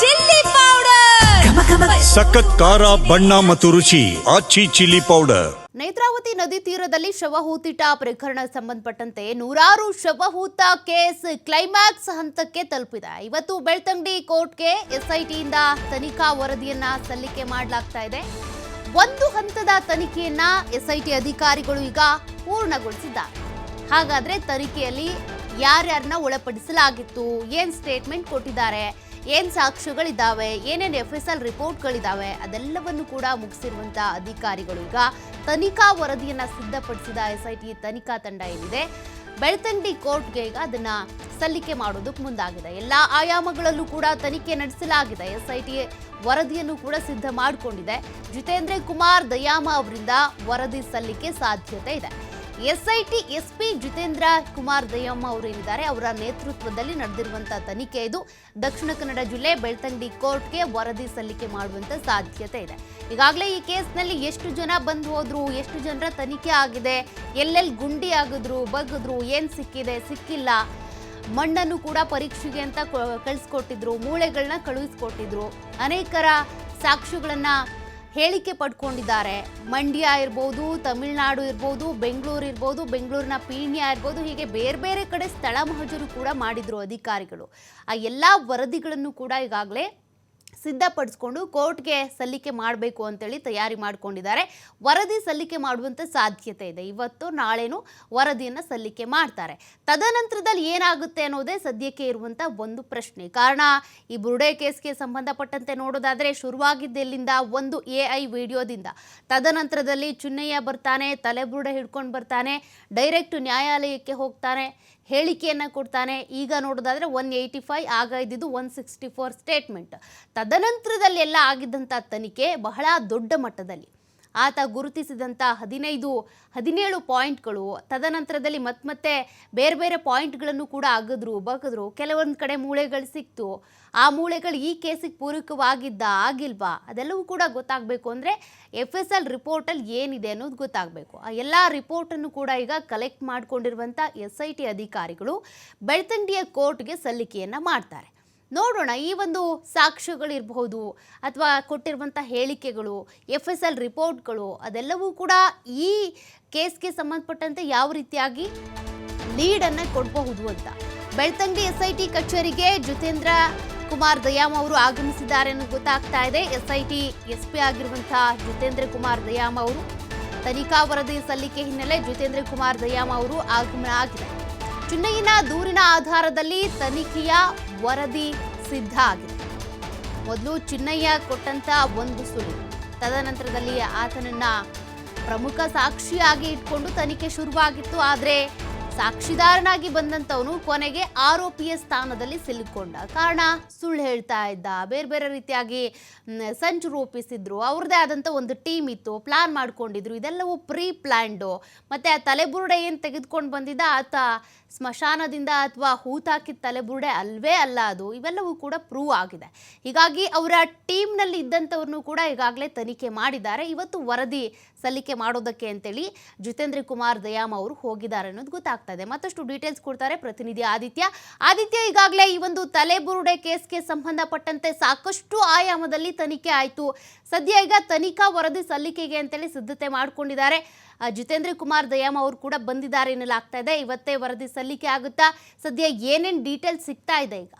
Chilli powder. ಸಖತ್ ಖಾರ ಬಣ್ಣ ಮತ್ತು ರುಚಿ ಆಚಿ ಚಿಲ್ಲಿ ಪೌಡರ್. ನೇತ್ರಾವತಿ ನದಿ ತೀರದಲ್ಲಿ ಶವಹೂತಿಟ ಪ್ರಕರಣ ಸಂಬಂಧಪಟ್ಟಂತೆ ನೂರಾರು ಶವಹೂತ ಕೇಸ್ ಕ್ಲೈಮ್ಯಾಕ್ಸ್ ಹಂತಕ್ಕೆ ತಲುಪಿದೆ. ಇವತ್ತು ಬೆಳ್ತಂಗಡಿ ಕೋರ್ಟ್ಗೆ ಎಸ್ಐಟಿಯಿಂದ ತನಿಖಾ ವರದಿಯನ್ನ ಸಲ್ಲಿಕೆ ಮಾಡಲಾಗ್ತಾ ಇದೆ. ಒಂದು ಹಂತದ ತನಿಖೆಯನ್ನ ಎಸ್ಐಟಿ ಅಧಿಕಾರಿಗಳು ಈಗ ಪೂರ್ಣಗೊಳಿಸಿದ್ದಾರೆ. ಹಾಗಾದ್ರೆ ತನಿಖೆಯಲ್ಲಿ ಯಾರ್ಯಾರನ್ನ ಒಳಪಡಿಸಲಾಗಿತ್ತು ಏನ್ ಸ್ಟೇಟ್ಮೆಂಟ್ ಕೊಟ್ಟಿದ್ದಾರೆ? ಏನ್ ಸಾಕ್ಷ್ಯಗಳಿದ್ದಾವೆ ಏನೇನು ಎಫ್ ಎಸ್ ಎಲ್ ರಿಪೋರ್ಟ್ಗಳಿದ್ದಾವೆ ಅದೆಲ್ಲವನ್ನು ಕೂಡ ಮುಗಿಸಿರುವಂಥ ಅಧಿಕಾರಿಗಳು. ಈಗ ತನಿಖಾ ವರದಿಯನ್ನು ಸಿದ್ಧಪಡಿಸಿದ ಎಸ್ ಐ ಟಿ ತನಿಖಾ ತಂಡ ಏನಿದೆ ಬೆಳ್ತಂಡಿ ಕೋರ್ಟ್ಗೆ ಈಗ ಅದನ್ನ ಸಲ್ಲಿಕೆ ಮಾಡೋದಕ್ಕೆ ಮುಂದಾಗಿದೆ. ಎಲ್ಲ ಆಯಾಮಗಳಲ್ಲೂ ಕೂಡ ತನಿಖೆ ನಡೆಸಲಾಗಿದೆ. ಎಸ್ ಐ ಟಿ ವರದಿಯನ್ನು ಕೂಡ ಸಿದ್ಧ ಮಾಡಿಕೊಂಡಿದೆ. ಜಿತೇಂದ್ರ ಕುಮಾರ್ ದಯಾಮ ಅವರಿಂದ ವರದಿ ಸಲ್ಲಿಕೆ ಸಾಧ್ಯತೆ ಇದೆ. ಎಸ್ಐಟಿ ಎಸ್ಪಿ ಜಿತೇಂದ್ರ ಕುಮಾರ್ ದಯಮ್ಮ ಅವರು ಏನಿದ್ದಾರೆ, ಅವರ ನೇತೃತ್ವದಲ್ಲಿ ನಡೆದಿರುವಂತಹ ತನಿಖೆ ಇದು. ದಕ್ಷಿಣ ಕನ್ನಡ ಜಿಲ್ಲೆ ಬೆಳ್ತಂಗಡಿ ಕೋರ್ಟ್ಗೆ ವರದಿ ಸಲ್ಲಿಕೆ ಮಾಡುವಂತ ಸಾಧ್ಯತೆ ಇದೆ. ಈಗಾಗಲೇ ಈ ಕೇಸ್ನಲ್ಲಿ ಎಷ್ಟು ಜನ ಬಂದು ಹೋದ್ರು, ಎಷ್ಟು ಜನರ ತನಿಖೆ ಆಗಿದೆ, ಎಲ್ಲೆಲ್ಲಿ ಗುಂಡಿ ಆಗಿದ್ರು ಬಗ್ಗಿದ್ರು, ಏನ್ ಸಿಕ್ಕಿದೆ, ಸಿಕ್ಕಿಲ್ಲ. ಮಣ್ಣನ್ನು ಕೂಡ ಪರೀಕ್ಷೆಗೆ ಅಂತ ಕಳಿಸ್ಕೊಟ್ಟಿದ್ರು ಮೂಳೆಗಳನ್ನ ಕಳುಹಿಸ್ಕೊಟ್ಟಿದ್ರು. ಅನೇಕರ ಸಾಕ್ಷಿಗಳನ್ನ ಹೇಳಿಕೆ ಪಡ್ಕೊಂಡಿದ್ದಾರೆ. ಮಂಡ್ಯ ಇರ್ಬೋದು, ತಮಿಳುನಾಡು ಇರ್ಬೋದು, ಬೆಂಗಳೂರು ಇರ್ಬೋದು, ಬೆಂಗಳೂರಿನ ಪೀಣ್ಯ ಇರ್ಬೋದು, ಹೀಗೆ ಬೇರೆ ಬೇರೆ ಕಡೆ ಸ್ಥಳ ಮಹಜರು ಕೂಡ ಮಾಡಿದ್ರು ಅಧಿಕಾರಿಗಳು. ಆ ಎಲ್ಲ ವರದಿಗಳನ್ನು ಕೂಡ ಈಗಾಗಲೇ ಸಿದ್ಧಪಡಿಸ್ಕೊಂಡು ಕೋರ್ಟ್ಗೆ ಸಲ್ಲಿಕೆ ಮಾಡಬೇಕು ಅಂತೇಳಿ ತಯಾರಿ ಮಾಡ್ಕೊಂಡಿದ್ದಾರೆ. ವರದಿ ಸಲ್ಲಿಕೆ ಮಾಡುವಂಥ ಸಾಧ್ಯತೆ ಇದೆ. ಇವತ್ತು, ನಾಳೆನೂ ವರದಿಯನ್ನು ಸಲ್ಲಿಕೆ ಮಾಡ್ತಾರೆ. ತದನಂತರದಲ್ಲಿ ಏನಾಗುತ್ತೆ ಅನ್ನೋದೇ ಸದ್ಯಕ್ಕೆ ಇರುವಂಥ ಒಂದು ಪ್ರಶ್ನೆ. ಕಾರಣ, ಈ ಬುರುಡೆ ಕೇಸ್ಗೆ ಸಂಬಂಧಪಟ್ಟಂತೆ ನೋಡೋದಾದರೆ ಶುರುವಾಗಿದ್ದೆಲ್ಲಿಂದ ಒಂದು ಎ ಐ ವಿಡಿಯೋದಿಂದ. ತದನಂತರದಲ್ಲಿ ಚುನ್ನಯ್ಯ ಬರ್ತಾನೆ, ತಲೆ ಬುರುಡೆ ಹಿಡ್ಕೊಂಡು ಬರ್ತಾನೆ, ಡೈರೆಕ್ಟ್ ನ್ಯಾಯಾಲಯಕ್ಕೆ ಹೋಗ್ತಾನೆ, ಹೇಳಿಕೆಯನ್ನು ಕೊಡ್ತಾನೆ. ಈಗ ನೋಡೋದಾದರೆ ಒನ್ ಏಯ್ಟಿ ಫೈವ್ ಆಗ ಇದ್ದಿದ್ದು ಒನ್ ಸಿಕ್ಸ್ಟಿ ಫೋರ್ ಸ್ಟೇಟ್ಮೆಂಟ್. ತದನಂತರದಲ್ಲಿ ಎಲ್ಲ ಆಗಿದ್ದಂಥ ತನಿಖೆ ಬಹಳ ದೊಡ್ಡ ಮಟ್ಟದಲ್ಲಿ. ಆತ ಗುರುತಿಸಿದಂಥ ಹದಿನೈದು, ಹದಿನೇಳು ಪಾಯಿಂಟ್ಗಳು, ತದನಂತರದಲ್ಲಿ ಮತ್ತೆ ಮತ್ತೆ ಬೇರೆ ಬೇರೆ ಪಾಯಿಂಟ್ಗಳನ್ನು ಕೂಡ ಅಗದ್ರು, ಬಗದ್ರು, ಕೆಲವೊಂದು ಕಡೆ ಮೂಳೆಗಳು ಸಿಕ್ತು. ಆ ಮೂಳೆಗಳು ಈ ಕೇಸಿಗೆ ಪೂರಕವಾಗಿದ್ದ, ಆಗಿಲ್ವಾ? ಅದೆಲ್ಲವೂ ಕೂಡ ಗೊತ್ತಾಗಬೇಕು ಅಂದರೆ ಎಫ್ ಎಸ್ ಎಲ್ ರಿಪೋರ್ಟಲ್ಲಿ ಏನಿದೆ ಅನ್ನೋದು ಗೊತ್ತಾಗಬೇಕು. ಆ ಎಲ್ಲ ರಿಪೋರ್ಟನ್ನು ಕೂಡ ಈಗ ಕಲೆಕ್ಟ್ ಮಾಡಿಕೊಂಡಿರುವಂಥ ಎಸ್ ಐ ಟಿ ಅಧಿಕಾರಿಗಳು ಬೆಳ್ತಂಡಿಯ ಕೋರ್ಟ್ಗೆ ಸಲ್ಲಿಕೆಯನ್ನು ಮಾಡ್ತಾರೆ. ನೋಡೋಣ, ಈ ಒಂದು ಸಾಕ್ಷ್ಯಗಳಿರಬಹುದು ಅಥವಾ ಕೊಟ್ಟಿರುವಂಥ ಹೇಳಿಕೆಗಳು ಎಫ್ ಎಸ್ ಎಲ್ ರಿಪೋರ್ಟ್ಗಳು, ಅದೆಲ್ಲವೂ ಕೂಡ ಈ ಕೇಸ್ಗೆ ಸಂಬಂಧಪಟ್ಟಂತೆ ಯಾವ ರೀತಿಯಾಗಿ ಲೀಡನ್ನು ಕೊಡಬಹುದು ಅಂತ. ಬೆಳ್ತಂಗಡಿ ಎಸ್ ಐ ಟಿ ಕಚೇರಿಗೆ ಜಿತೇಂದ್ರ ಕುಮಾರ್ ದಯಾಮ್ ಅವರು ಆಗಮಿಸಿದ್ದಾರೆ ಅನ್ನೋದು ಗೊತ್ತಾಗ್ತಾ ಇದೆ. S I T S P ಆಗಿರುವಂತಹ ಜಿತೇಂದ್ರ ಕುಮಾರ್ ದಯಾಮ್ ಅವರು ತನಿಖಾ ವರದಿ ಸಲ್ಲಿಕೆ ಹಿನ್ನೆಲೆ ಜಿತೇಂದ್ರ ಕುಮಾರ್ ದಯಾಮ್ ಅವರು ಆಗಮನ ಆಗಿದೆ ಚಿನ್ನಯ್ಯನ ದೂರಿನ ಆಧಾರದಲ್ಲಿ ತನಿಖೆಯ ವರದಿ ಸಿದ್ಧ ಆಗಿದೆ. ಮೊದಲು ಚಿನ್ನಯ್ಯ ಕೊಟ್ಟಂತ ಒಂದು ಸುಳ್ಳು. ತದನಂತರದಲ್ಲಿ ಆತನನ್ನ ಪ್ರಮುಖ ಸಾಕ್ಷಿಯಾಗಿ ಇಟ್ಕೊಂಡು ತನಿಖೆ ಶುರುವಾಗಿತ್ತು. ಆದರೆ ಸಾಕ್ಷಿದಾರನಾಗಿ ಬಂದಂಥವನು ಕೊನೆಗೆ ಆರೋಪಿಯ ಸ್ಥಾನದಲ್ಲಿ ಸಿಲುಕೊಂಡ. ಕಾರಣ ಸುಳ್ಳು ಹೇಳ್ತಾ ಇದ್ದ. ಬೇರೆ ಬೇರೆ ರೀತಿಯಾಗಿ ಸಂಚು ರೂಪಿಸಿದ್ರು. ಅವ್ರದ್ದೇ ಆದಂಥ ಒಂದು ಟೀಮ್ ಇತ್ತು. ಪ್ಲಾನ್ ಮಾಡ್ಕೊಂಡಿದ್ರು. ಇದೆಲ್ಲವೂ ಪ್ರೀ ಪ್ಲ್ಯಾಂಡು ಮತ್ತು ಆ ತಲೆಬುರುಡೆ ಏನು ತೆಗೆದುಕೊಂಡು ಬಂದಿದ್ದ? ಆತ ಸ್ಮಶಾನದಿಂದ ಅಥವಾ ಹೂತಾಕಿದ ತಲೆಬುರುಡೆ ಅಲ್ವೇ ಅಲ್ಲ ಅದು. ಇವೆಲ್ಲವೂ ಕೂಡ ಪ್ರೂವ್ ಆಗಿದೆ. ಹೀಗಾಗಿ ಅವರ ಟೀಮ್ನಲ್ಲಿ ಇದ್ದಂಥವ್ರನ್ನು ಕೂಡ ಈಗಾಗಲೇ ತನಿಖೆ ಮಾಡಿದ್ದಾರೆ. ಇವತ್ತು ವರದಿ ಸಲ್ಲಿಕೆ ಮಾಡೋದಕ್ಕೆ ಅಂತೇಳಿ ಜಿತೇಂದ್ರ ಕುಮಾರ್ ದಯಾಮ್ ಅವರು ಹೋಗಿದ್ದಾರೆ ಅನ್ನೋದು ಗೊತ್ತಾಗ್ತಾ ಇದೆ ಮತ್ತಷ್ಟು ಡೀಟೇಲ್ಸ್ ಕೊಡ್ತಾರೆ ಪ್ರತಿನಿಧಿ ಆದಿತ್ಯ. ಆದಿತ್ಯ ಈಗಾಗಲೇ ಈ ಒಂದು ತಲೆಬುರುಡೆ ಕೇಸ್ಗೆ ಸಂಬಂಧಪಟ್ಟಂತೆ ಸಾಕಷ್ಟು ಆಯಾಮದಲ್ಲಿ ತನಿಖೆ ಆಯಿತು. ಸದ್ಯ ಈಗ ತನಿಖಾ ವರದಿ ಸಲ್ಲಿಕೆಗೆ ಅಂತೇಳಿ ಸಿದ್ಧತೆ ಮಾಡಿಕೊಂಡಿದ್ದಾರೆ. ಜಿತೇಂದ್ರ ಕುಮಾರ್ ದಯಾಮ್ ಅವರು ಕೂಡ ಬಂದಿದ್ದಾರೆ ಎನ್ನಲಾಗ್ತಾ ಇದೆ. ಇವತ್ತೇ ವರದಿ ಸಲ್ಲಿಕೆ ಆಗುತ್ತಾ, ಸದ್ಯ ಏನೇನು ಡೀಟೇಲ್ಸ್ ಸಿಗ್ತಾ ಇದೆ ಈಗ?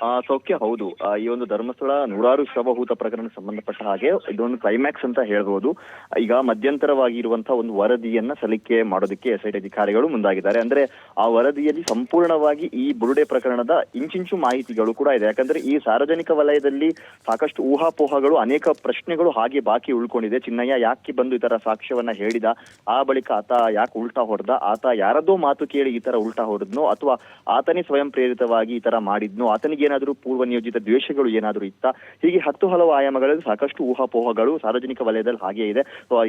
ಸೌಖ್ಯ ಹೌದು. ಆ, ಈ ಒಂದು ಧರ್ಮಸ್ಥಳ ನೂರಾರು ಶವಹೂತ ಪ್ರಕರಣ ಸಂಬಂಧಪಟ್ಟ ಹಾಗೆ ಇದೊಂದು ಕ್ಲೈಮ್ಯಾಕ್ಸ್ ಅಂತ ಹೇಳ್ಬೋದು. ಈಗ ಮಧ್ಯಂತರವಾಗಿ ಇರುವಂತಹ ಒಂದು ವರದಿಯನ್ನ ಸಲ್ಲಿಕೆ ಮಾಡೋದಕ್ಕೆ ಎಸ್ ಐ ಟಿ ಅಧಿಕಾರಿಗಳು ಮುಂದಾಗಿದ್ದಾರೆ. ಅಂದ್ರೆ ಆ ವರದಿಯಲ್ಲಿ ಸಂಪೂರ್ಣವಾಗಿ ಈ ಬುರುಡೆ ಪ್ರಕರಣದ ಇಂಚಿಂಚು ಮಾಹಿತಿಗಳು ಕೂಡ ಇದೆ. ಯಾಕಂದ್ರೆ ಈ ಸಾರ್ವಜನಿಕ ವಲಯದಲ್ಲಿ ಸಾಕಷ್ಟು ಊಹಾಪೋಹಗಳು ಅನೇಕ ಪ್ರಶ್ನೆಗಳು ಹಾಗೆ ಬಾಕಿ ಉಳ್ಕೊಂಡಿದೆ. ಚಿನ್ನಯ್ಯ ಯಾಕೆ ಬಂದು ಈ ತರ ಸಾಕ್ಷ್ಯವನ್ನ ಹೇಳಿದ? ಆ ಬಳಿಕ ಆತ ಯಾಕೆ ಉಲ್ಟಾ ಹೊಡೆದ? ಆತ ಯಾರದೋ ಮಾತು ಕೇಳಿ ಈ ತರ ಉಲ್ಟಾ ಹೊಡೆದ್ನೋ? ಅಥವಾ ಆತನೇ ಸ್ವಯಂ ಪ್ರೇರಿತವಾಗಿ ಈ ತರ ಮಾಡಿದ್ನೋ? ಆತನಿಗೆ ಏನಾದರೂ ಪೂರ್ವ ನಿಯೋಜಿತ ದ್ವೇಷಗಳು ಏನಾದರೂ ಇತ್ತ? ಹೀಗೆ ಹತ್ತು ಹಲವು ಆಯಾಮಗಳಲ್ಲಿ ಸಾಕಷ್ಟು ಊಹಾಪೋಹಗಳು ಸಾರ್ವಜನಿಕ ವಲಯದಲ್ಲಿ ಹಾಗೆ ಇದೆ.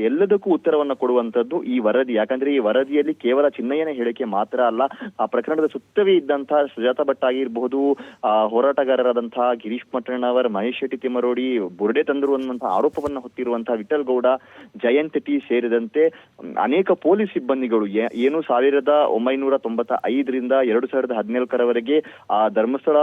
ಎಲ್ಲದಕ್ಕೂ ಉತ್ತರವನ್ನು ಕೊಡುವಂತದ್ದು ಈ ವರದಿ. ಯಾಕಂದ್ರೆ ಈ ವರದಿಯಲ್ಲಿ ಕೇವಲ ಚಿನ್ನಯ್ಯನ ಹೇಳಿಕೆ ಮಾತ್ರ ಅಲ್ಲ, ಆ ಪ್ರಕರಣದ ಸುತ್ತವೇ ಇದ್ದಂತಹ ಸುಜಾತ ಭಟ್ ಆಗಿರಬಹುದು ಹೋರಾಟಗಾರರಾದಂತಹ ಗಿರೀಶ್ ಮಠಣ್ಣವರ್ ಮಹೇಶ್ ಶೆಟ್ಟಿ ತಿಮ್ಮರೋಡಿ, ಬುರುಡೆ ತಂದರು ಅನ್ನುವಂತಹ ಆರೋಪವನ್ನು ಹೊತ್ತಿರುವಂತಹ ವಿಠಲ್ ಗೌಡ, ಜಯಂತ್ ಟಿ ಸೇರಿದಂತೆ ಅನೇಕ ಪೊಲೀಸ್ ಸಿಬ್ಬಂದಿಗಳು ಏನು ಸಾವಿರದ ಒಂಬೈನೂರ ತೊಂಬತ್ತ ಐದರಿಂದ ಎರಡು ಸಾವಿರದ ಹದಿನಾಲ್ಕರವರೆಗೆ ಆ ಧರ್ಮಸ್ಥಳ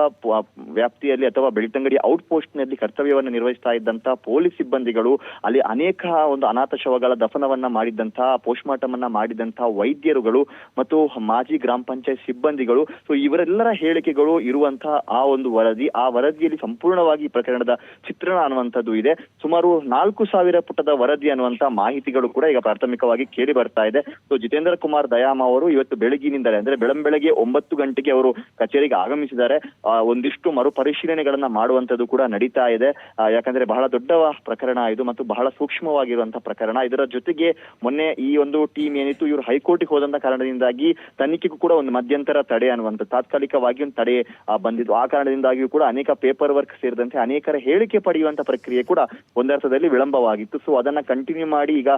ವ್ಯಾಪ್ತಿಯಲ್ಲಿ ಅಥವಾ ಬೆಳ್ತಂಗಡಿ ಔಟ್ ಪೋಸ್ಟ್ನಲ್ಲಿ ಕರ್ತವ್ಯವನ್ನು ನಿರ್ವಹಿಸ್ತಾ ಇದ್ದಂತಹ ಪೊಲೀಸ್ ಸಿಬ್ಬಂದಿಗಳು ಅಲ್ಲಿ ಅನೇಕ ಒಂದು ಅನಾಥ ಶವಗಳ ದಫನವನ್ನ ಮಾಡಿದಂತಹ ಪೋಸ್ಟ್ ಮಾರ್ಟಮ್ ಅನ್ನ ಮಾಡಿದಂತಹ ವೈದ್ಯರುಗಳು ಮತ್ತು ಮಾಜಿ ಗ್ರಾಮ ಪಂಚಾಯತ್ ಸಿಬ್ಬಂದಿಗಳು. ಸೊ ಇವರೆಲ್ಲರ ಹೇಳಿಕೆಗಳು ಇರುವಂತಹ ಆ ಒಂದು ವರದಿ ಆ ವರದಿಯಲ್ಲಿ ಸಂಪೂರ್ಣವಾಗಿ ಪ್ರಕರಣದ ಚಿತ್ರಣ ಅನ್ನುವಂಥದ್ದು ಇದೆ. ಸುಮಾರು ನಾಲ್ಕು ಸಾವಿರ ಪುಟದ ವರದಿ ಅನ್ನುವಂತ ಮಾಹಿತಿಗಳು ಕೂಡ ಈಗ ಪ್ರಾಥಮಿಕವಾಗಿ ಕೇಳಿ ಬರ್ತಾ ಇದೆ. ಸೊ ಜಿತೇಂದ್ರ ಕುಮಾರ್ ದಯಾಮ ಅವರು ಇವತ್ತು ಬೆಳಗಿನಿಂದಲೇ ಅಂದ್ರೆ ಬೆಳಂಬೆಳಗ್ಗೆ ಒಂಬತ್ತು ಗಂಟೆಗೆ ಅವರು ಕಚೇರಿಗೆ ಆಗಮಿಸಿದ್ದಾರೆ. ಆ, ಒಂದಿಷ್ಟು ಮರುಪರಿಶೀಲನೆಗಳನ್ನ ಮಾಡುವಂತದ್ದು ಕೂಡ ನಡೀತಾ ಇದೆ. ಯಾಕಂದ್ರೆ ಬಹಳ ದೊಡ್ಡ ಪ್ರಕರಣ ಇದು ಮತ್ತು ಬಹಳ ಸೂಕ್ಷ್ಮವಾಗಿರುವಂತಹ ಪ್ರಕರಣ. ಇದರ ಜೊತೆಗೆ ಮೊನ್ನೆ ಈ ಒಂದು ಟೀಮ್ ಏನಿತ್ತು, ಇವರು ಹೈಕೋರ್ಟ್ಗೆ ಹೋದಂತ ಕಾರಣದಿಂದಾಗಿ ತನಿಖೆಗೂ ಕೂಡ ಒಂದು ಮಧ್ಯಂತರ ತಡೆ ಅನ್ನುವಂಥ ತಾತ್ಕಾಲಿಕವಾಗಿ ಒಂದು ತಡೆ ಬಂದಿದ್ದು. ಆ ಕಾರಣದಿಂದಾಗಿಯೂ ಕೂಡ ಅನೇಕ ಪೇಪರ್ ವರ್ಕ್ ಸೇರಿದಂತೆ ಅನೇಕರ ಹೇಳಿಕೆ ಪಡೆಯುವಂತ ಪ್ರಕ್ರಿಯೆ ಕೂಡ ಒಂದರ್ಥದಲ್ಲಿ ವಿಳಂಬವಾಗಿತ್ತು. ಸೊ ಅದನ್ನ ಕಂಟಿನ್ಯೂ ಮಾಡಿ ಈಗ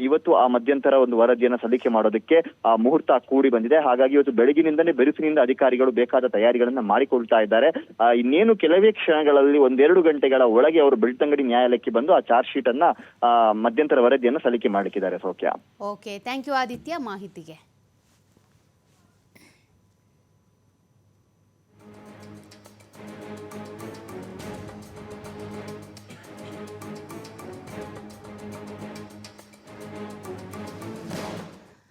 ಇವತ್ತು ಆ ಮಧ್ಯಂತರ ಒಂದು ವರದಿಯನ್ನ ಸಲ್ಲಿಕೆ ಮಾಡೋದಕ್ಕೆ, ಆ, ಮುಹೂರ್ತ ಕೂಡಿ ಬಂದಿದೆ. ಹಾಗಾಗಿ ಇವತ್ತು ಬೆಳಗಿನಿಂದಲೇ ಬೆರುಸಿನಿಂದ ಅಧಿಕಾರಿಗಳು ಬೇಕಾದ ತಯಾರಿಗಳನ್ನ ಮಾಡಿಕೊಳ್ತಾ ಇದ್ದಾರೆ. ಇನ್ನೇನು ಕೆಲವೇ ಕ್ಷಣಗಳಲ್ಲಿ ಒಂದೆರಡು ಗಂಟೆಗಳ ಒಳಗೆ ಅವರು ಬೆಳ್ತಂಗಡಿ ನ್ಯಾಯಾಲಯಕ್ಕೆ ಬಂದು ಆ ಚಾರ್ಜ್ ಶೀಟ್ ಅನ್ನ ಮಧ್ಯಂತರ ವರದಿಯನ್ನು ಸಲ್ಲಿಕೆ ಮಾಡಲಿಕ್ಕಿದ್ದಾರೆ ಸೌಖ್ಯ. ಓಕೆ ಥ್ಯಾಂಕ್ ಯು ಆದಿತ್ಯ ಮಾಹಿತಿಗೆ.